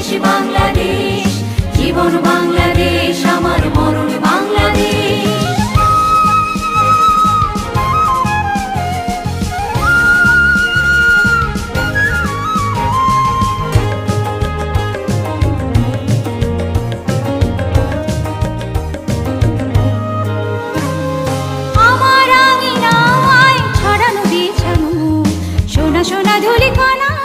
বাংলাদেশ বাংলাদেশ জীবন বাংলাদেশ আমার মরণ বাংলাদেশ। সোনা ধুলি কণা